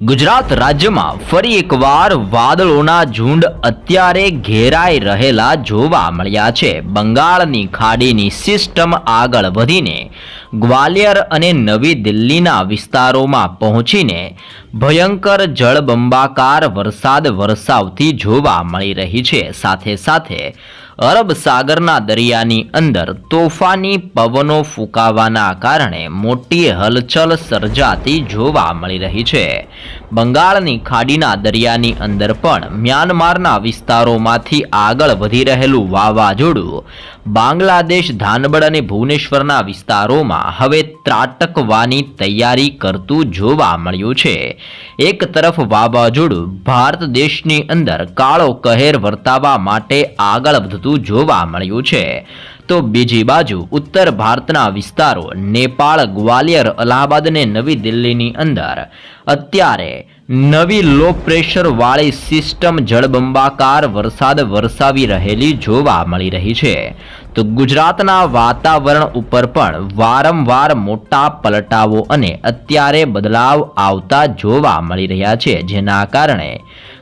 ગુજરાત રાજ્યમાં ફરી એકવાર વાદળોના ઝુંડ અત્યારે ઘેરાઈ રહેલા જોવા મળ્યા છે. બંગાળની ખાડીની સિસ્ટમ આગળ વધીને ગ્વાલિયર અને નવી દિલ્હીના વિસ્તારોમાં પહોંચીને ભયંકર જળબંબાકાર વરસાદ વરસાવતી જોવા મળી રહી છે. સાથે સાથે અરબ સાગરના દરિયાની અંદર તોફાની પવનો ફૂંકાવાના કારણે મોટી હલચલ સર્જાતી જોવા મળી રહી છે. બંગાળની ખાડીના દરિયાની અંદર પણ મ્યાનમારના વિસ્તારોમાંથી આગળ વધી રહેલું વાવાઝોડું બાંગ્લાદેશ ધાનબડ અને ભુવનેશ્વરના વિસ્તારોમાં હવે ત્રાટકવાની તૈયારી કરતું જોવા મળ્યું છે. એક તરફ વાવાઝોડું ભારત દેશની અંદર કાળો કહેર વર્તાવા માટે આગળ વધતું જોવા મળ્યું છે. તો બીજી બાજુ ઉત્તર ભારતના વિસ્તારો નેપાળ, ગ્વાલિયર, અલ્હાબાદ અને નવી દિલ્હીની અંદર. અત્યારે નવી લો પ્રેશર વાળી સિસ્ટમ જળબંબાકાર વરસાદ વરસાવી રહેલી જોવા મળી રહી છે. તો ગુજરાતના વાતાવરણ ઉપર પણ વારંવાર મોટા પલટાવો અને અત્યારે બદલાવ આવતા જોવા મળી રહ્યા છે, જેના કારણે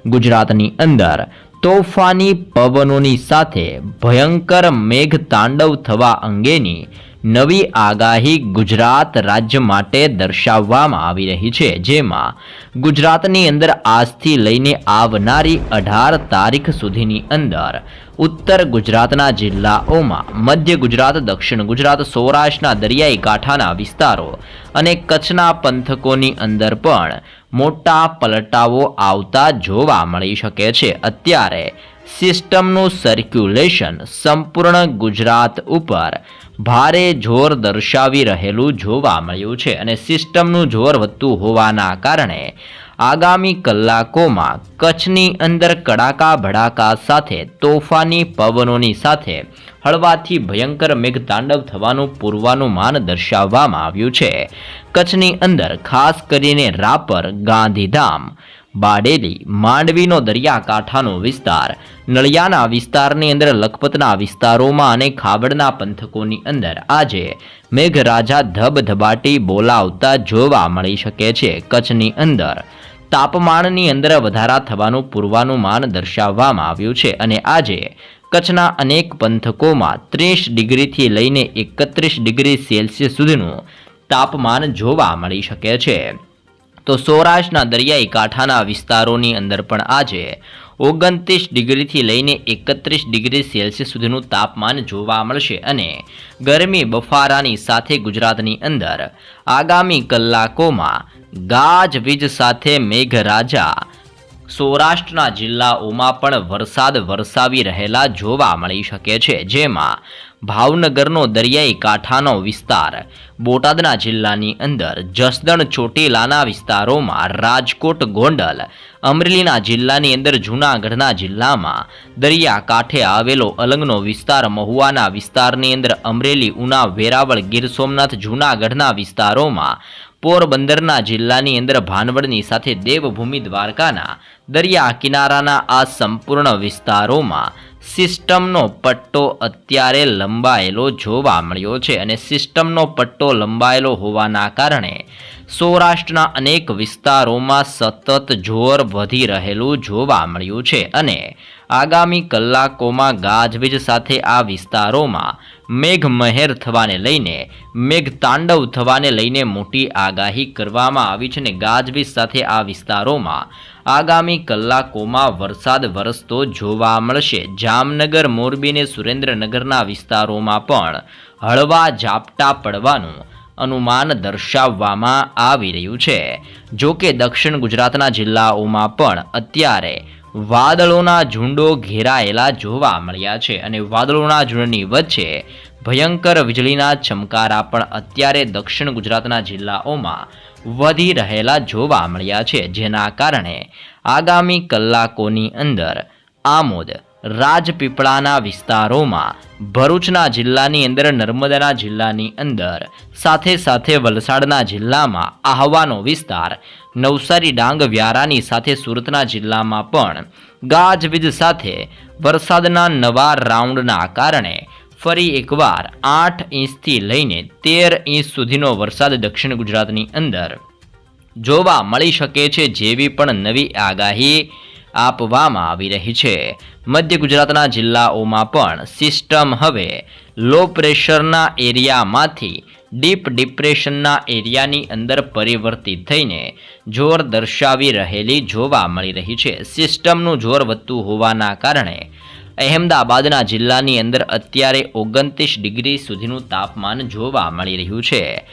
ગુજરાતની અંદર તોફાની પવનોની સાથે ભયંકર મેઘ તાંડવ થવા અંગેની નવી આગાહી ગુજરાત રાજ્ય માટે દર્શાવવામાં આવી રહી છે, જેમાં ગુજરાતની અંદર આજથી લઈને આવનારી અઢાર તારીખ સુધીની અંદર ઉત્તર ગુજરાતના જિલ્લાઓમાં, મધ્ય ગુજરાત, દક્ષિણ ગુજરાત, સૌરાષ્ટ્રના દરિયાઈ કાંઠાના વિસ્તારો અને કચ્છના પંથકોની અંદર પણ મોટા પલટાવો આવતા જોવા મળી શકે છે. અત્યારે સિસ્ટમનું સર્ક્યુલેશન સંપૂર્ણ ગુજરાત ઉપર ભારે જોર દર્શાવી રહેલું જોવા મળ્યું છે અને સિસ્ટમનું જોર વધતું હોવાના કારણે આગામી કલાકોમાં કચ્છની અંદર કડાકા ભડાકા સાથે, તોફાની પવનોની સાથે હળવાથી ભયંકર મેઘતાંડવ થવાનું પૂર્વાનુમાન દર્શાવવામાં આવ્યું છે. કચ્છની અંદર ખાસ કરીને રાપર, ગાંધીધામ, બાડેલી, માંડવીનો દરિયાકાંઠાનો વિસ્તાર, નળિયાના વિસ્તારની અંદર લખપતના વિસ્તારોમાં અને ખાબડના પંથકોની અંદર આજે મેઘરાજા ધબધબાટી બોલાવતા જોવા મળી શકે છે. કચ્છની અંદર તાપમાનની અંદર વધારા થવાનું પૂર્વાનુમાન દર્શાવવામાં આવ્યું છે અને આજે કચ્છના અનેક પંથકોમાં ત્રીસ ડિગ્રીથી લઈને એકત્રીસ ડિગ્રી સેલ્સિયસ સુધીનું તાપમાન જોવા મળી શકે છે. તો સૌરાષ્ટ્રના દરિયાઈ કાંઠાના વિસ્તારોની અંદર પણ આજે ઓગણત્રીસ ડિગ્રીથી લઈને એકત્રીસ ડિગ્રી સેલ્સિયસ સુધીનું તાપમાન જોવા મળશે અને ગરમી બફારાની સાથે ગુજરાતની અંદર આગામી કલાકોમાં ગાજવીજ સાથે મેઘરાજા સૌરાષ્ટ્રના જિલ્લાઓમાં પણ વરસાદ વરસાવી રહેલા જોવા મળી શકે છે, જેમાં ભાવનગરનો દરિયાઈ કાંઠાનો વિસ્તાર, બોટાદના જિલ્લાની અંદર જસદણ ચોટીલાના વિસ્તારોમાં રાજકોટ ગોંડલ, અમરેલીના જિલ્લાની અંદર જૂનાગઢના જિલ્લામાં દરિયા કાંઠે આવેલો અલંગનો વિસ્તાર, મહુવાના વિસ્તારની અંદર અમરેલી ઉના વેરાવળ ગીર સોમનાથ જૂનાગઢના વિસ્તારોમાં પોરબંદરના જિલ્લાની અંદર ભાનવડની સાથે દેવભૂમિ દ્વારકાના દરિયા કિનારાના આ સંપૂર્ણ વિસ્તારોમાં સિસ્ટમનો પટ્ટો અત્યારે લંબાયેલો જોવા મળ્યો છે અને સિસ્ટમનો પટ્ટો લંબાયેલો હોવાના કારણે સૌરાષ્ટ્રના અનેક વિસ્તારોમાં સતત જોર વધી રહેલું જોવા મળ્યું છે અને આગામી કલાકોમાં ગાજવીજ સાથે આ વિસ્તારોમાં મેઘમહેર થવાને લઈને, મેઘતાંડવ થવાને લઈને મોટી આગાહી કરવામાં આવી છે અને ગાજવીજ સાથે આ વિસ્તારોમાં આગામી કલાકોમાં વરસાદ વરસતો જોવા મળશે. જામનગર, મોરબી અને સુરેન્દ્રનગરના વિસ્તારોમાં પણ હળવા ઝાપટા પડવાનું અનુમાન દર્શાવવામાં આવી રહ્યું છે. જો કે દક્ષિણ ગુજરાતના જિલ્લાઓમાં પણ અત્યારે વાદળોના ઝુંડો ઘેરાયેલા જોવા મળ્યા છે અને વાદળોના ઝુંડની વચ્ચે ભયંકર વીજળીના ચમકારા પણ અત્યારે દક્ષિણ ગુજરાતના જિલ્લાઓમાં વધી રહેલા જોવા મળ્યા છે, જેના કારણે આગામી કલાકોની અંદર આમોદ રાજપીપળાના વિસ્તારોમાં. ભરૂચના જિલ્લાની અંદર, નર્મદાના જિલ્લાની અંદર, સાથે સાથે વલસાડના જિલ્લામાં આહવાનો વિસ્તાર, નવસારી ડાંગ વ્યારાની સાથે સુરતના જિલ્લામાં પણ. ગાજવીજ સાથે વરસાદના નવા રાઉન્ડના કારણે ફરી એકવાર આઠ ઇંચથી લઈને તેર ઇંચ સુધીનો વરસાદ દક્ષિણ ગુજરાતની અંદર જોવા મળી શકે છે જેવી પણ નવી આગાહી આપવામાં આવી રહી છે. મધ્ય ગુજરાતના જિલ્લાઓમાં પણ સિસ્ટમ હવે લો પ્રેશરના એરિયામાંથી ડીપ ડિપ્રેશનના એરિયાની અંદર પરિવર્તિત થઈને જોર દર્શાવી રહેલી જોવા મળી રહી છે. સિસ્ટમનું જોર વધતું હોવાના કારણે અહેમદાબાદના જિલ્લાની અંદર અત્યારે ઓગણત્રીસ ડિગ્રી સુધીનું તાપમાન જોવા મળી રહ્યું છે.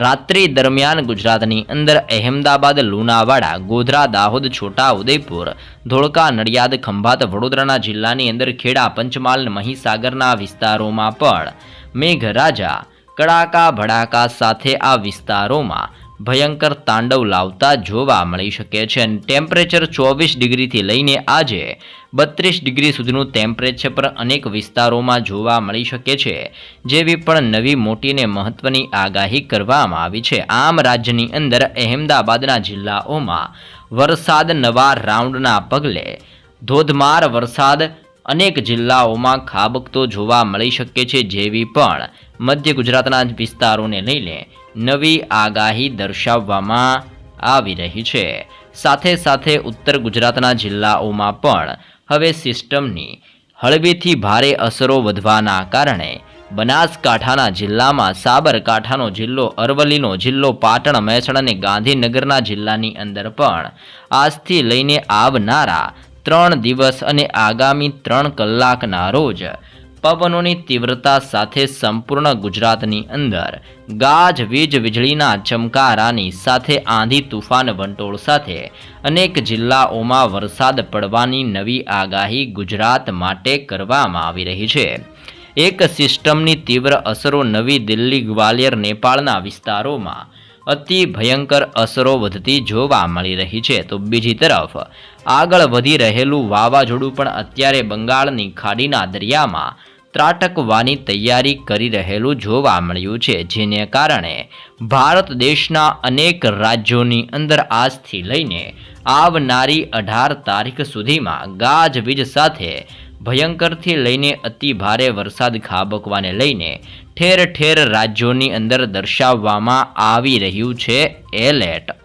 રાત્રિ દરમિયાન ગુજરાતની અંદર અહેમદાબાદ, લુણાવાડા, ગોધરા, દાહોદ, છોટા, ઉદયપુર, ધોળકા, નડિયાદ, ખંભાત, વડોદરાના જિલ્લાની અંદર ખેડા, પંચમહાલ મહીસાગરના વિસ્તારોમાં પણ મેઘરાજા કડાકા, ભડાકા સાથે આ વિસ્તારોમાં ભયંકર તાંડવ લાવતા જોવા મળી શકે છે ટેમ્પરેચર ચોવીસ ડિગ્રીથી લઈને આજે બત્રીસ ડિગ્રી સુધીનું ટેમ્પરેચર પર અનેક વિસ્તારોમાં જોવા મળી શકે છે, જેવી પણ નવી મોટીને મહત્વની આગાહી કરવામાં આવી છે. આમ રાજ્યની અંદર અહેમદાબાદના જિલ્લાઓમાં વરસાદ નવા રાઉન્ડના પગલે ધોધમાર વરસાદ અનેક જિલ્લાઓમાં ખાબકતો જોવા મળી શકે છે જેવી પણ મધ્ય ગુજરાતના વિસ્તારોને લઈને નવી આગાહી દર્શાવવામાં આવી રહી છે. સાથે સાથે ઉત્તર ગુજરાતના જિલ્લાઓમાં પણ હવે સિસ્ટમની હળવેથી ભારે અસરો વધવાના કારણે બનાસકાંઠાના જિલ્લામાં સાબરકાંઠાનો જિલ્લો, અરવલ્લીનો જિલ્લો, પાટણ, મહેસાણા અને ગાંધીનગરના જિલ્લાની અંદર પણ આજથી લઈને આવનારા ત્રણ દિવસ અને આગામી ત્રણ કલાકના રોજ પવનોની તીવ્રતા સાથે સંપૂર્ણ ગુજરાતની અંદર ગાજવીજ વીજળીના ચમકારાની સાથે આંધી તુફાન વંટોળ સાથે અનેક જિલ્લાઓમાં વરસાદ પડવાની નવી આગાહી ગુજરાત માટે કરવામાં આવી રહી છે. એક સિસ્ટમની તીવ્ર અસરો નવી દિલ્હી, ગ્વાલિયર, નેપાળના વિસ્તારોમાં અતિ ભયંકર અસરો વધતી જોવા મળી રહી છે. તો બીજી તરફ આગળ વધી રહેલું વાવાઝોડું પણ અત્યારે બંગાળની ખાડીના દરિયામાં ત્રાટકવાની તૈયારી કરી રહેલું જોવા મળ્યું છે, જેને કારણે ભારત દેશના અનેક રાજ્યોની અંદર આજથી લઈને આવનારી અઢાર તારીખ સુધીમાં ગાજવીજ સાથે ભયંકરથી લઈને અતિ ભારે વરસાદ ખાબકવાને લઈને ઠેર ઠેર રાજ્યોની અંદર દર્શાવવામાં આવી રહ્યું છે એલર્ટ.